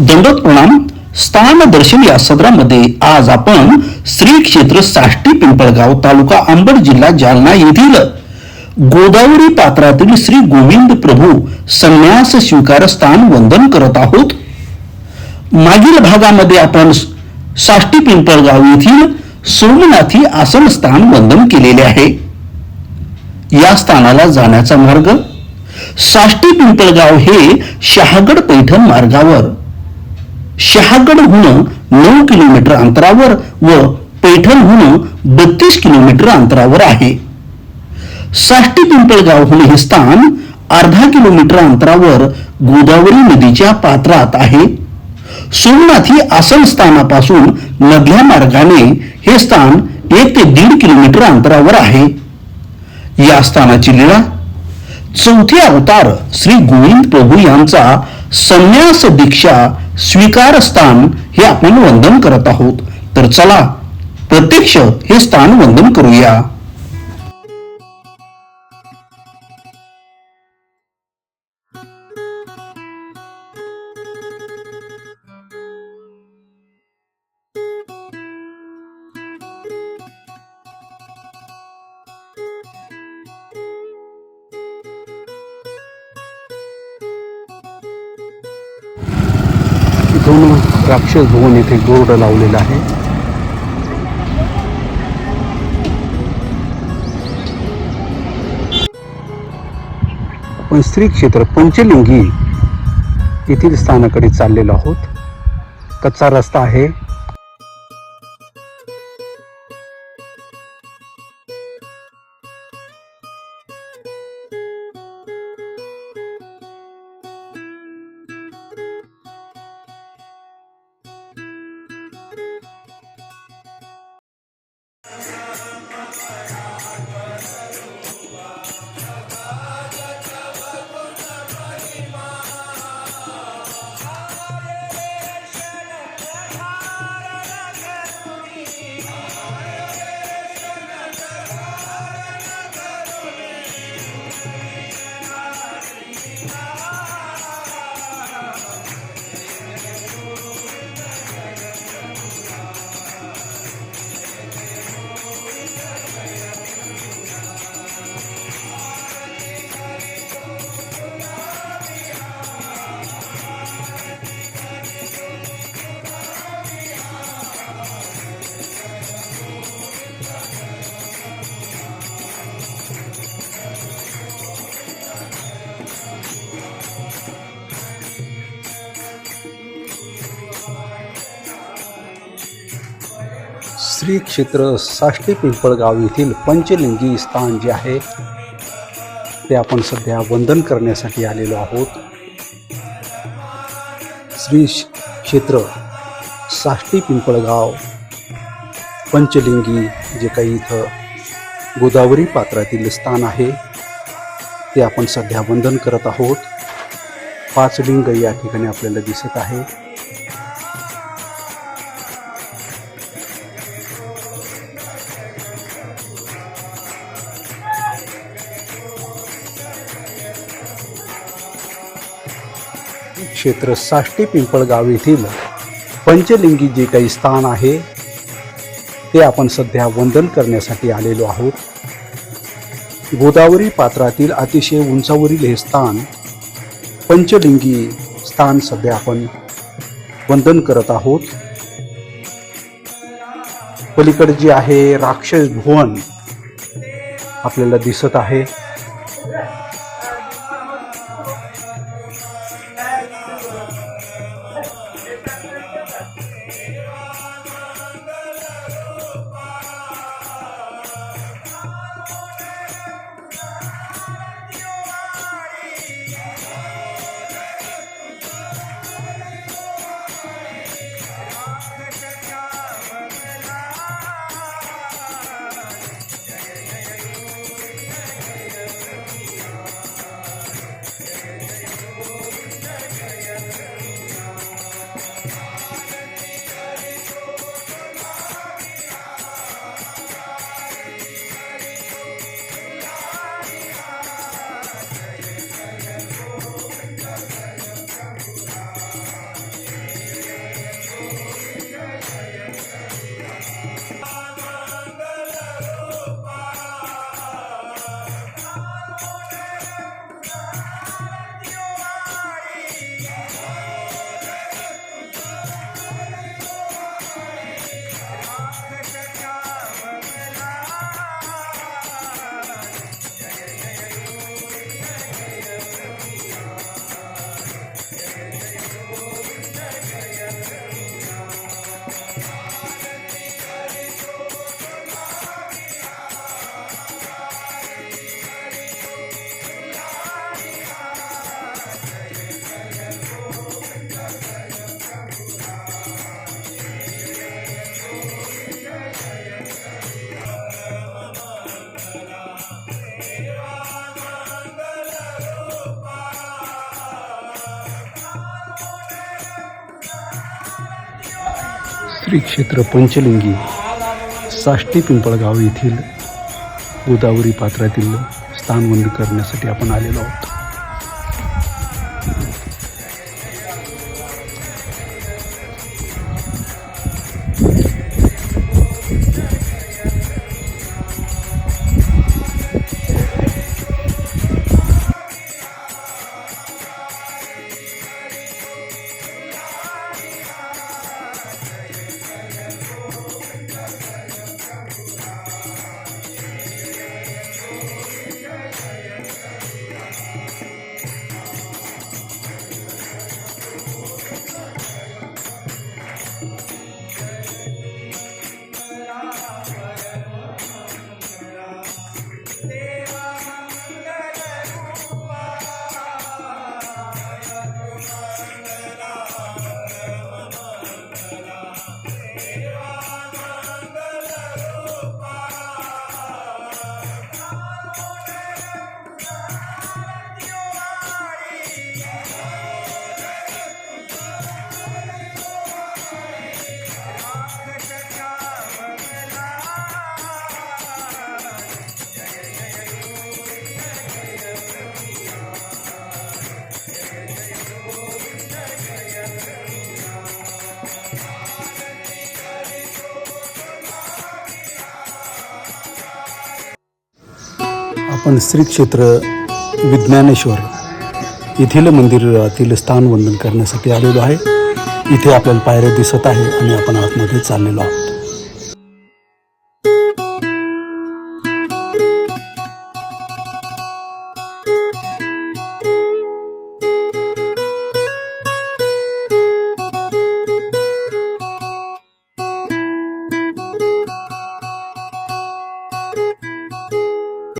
दंडोत प्रणाम स्थान दर्शन या सदरामध्ये आज आपण श्री क्षेत्र साष्टी पिंपळगाव तालुका अंबड जिल्हा जालना येथील गोदावरी पात्रातील श्री गोविंद प्रभू संन्यास स्वीकार स्थान वंदन करत आहोत. मागील भागामध्ये आपण साष्टी पिंपळगाव येथील सोमनाथी आसन स्थान वंदन केलेले आहे. या स्थानाला जाण्याचा मार्ग साष्टी पिंपळगाव हे शहागड पैठण मार्गावर शहागडहून नऊ किलोमीटर अंतरावर व पैठणहून बत्तीस किलोमीटर अंतरावर आहे. साष्टी पिंपळगावहून हे स्थान अर्धा किलोमीटर अंतरावर गोदावरी नदीच्या पात्रात आहे. सोमनाथ ही आसन स्थानापासून मधल्या मार्गाने हे स्थान एक ते दीड किलोमीटर अंतरावर आहे. या स्थानाची लीळा. चौथे अवतार श्री गोविंद प्रभू यांचा संन्यास दीक्षा स्वीकार स्थान हे आपण वंदन करत आहोत. तर चला प्रत्यक्ष हे स्थान वंदन करूया. इथून राक्षस भवन येथे बोर्ड लावलेला आहे. आपण स्त्री क्षेत्र पंचलिंगी येथील स्थानाकडे चाललेलो आहोत. कच्चा रस्ता आहे. श्री क्षेत्र साष्टी पिंपळगाव येथील पंचलिंगी स्थान जे आहे ते आपण सध्या वंदन करण्यासाठी आलेलो आहोत. श्री क्षेत्र साष्टी पिंपळगाव पंचलिंगी जे काही इथं गोदावरी पात्रातील स्थान आहे ते आपण सध्या वंदन करत आहोत. पाच लिंग या ठिकाणी आपल्याला दिसत आहे. क्षेत्र साष्टी पिंपळगाव येथील पंचलिंगी जे काही स्थान आहे. ते आपण सध्या वंदन करण्यासाठी आलेलो आहोत. गोदावरी पात्रातील अतिशय उंचावरील हे स्थान पंचलिंगी स्थान सध्या आपण वंदन करत आहोत. पलीकडे जे आहे राक्षस भुवन आपल्याला दिसत आहे. श्री क्षेत्र पंचलिंगी साष्टी पिंपळगाव येथील गोदावरी पात्रातील स्थानबंद करण्यासाठी आपण आलेलो आहोत. आपण श्री क्षेत्र विज्ञानेश्वर येथील मंदिरातील स्थानवंदन करण्यासाठी आलेलो आहे. इथे आपल्याला पायऱ्या दिसत आहे आणि आपण आतमध्ये चाललेलो आहोत.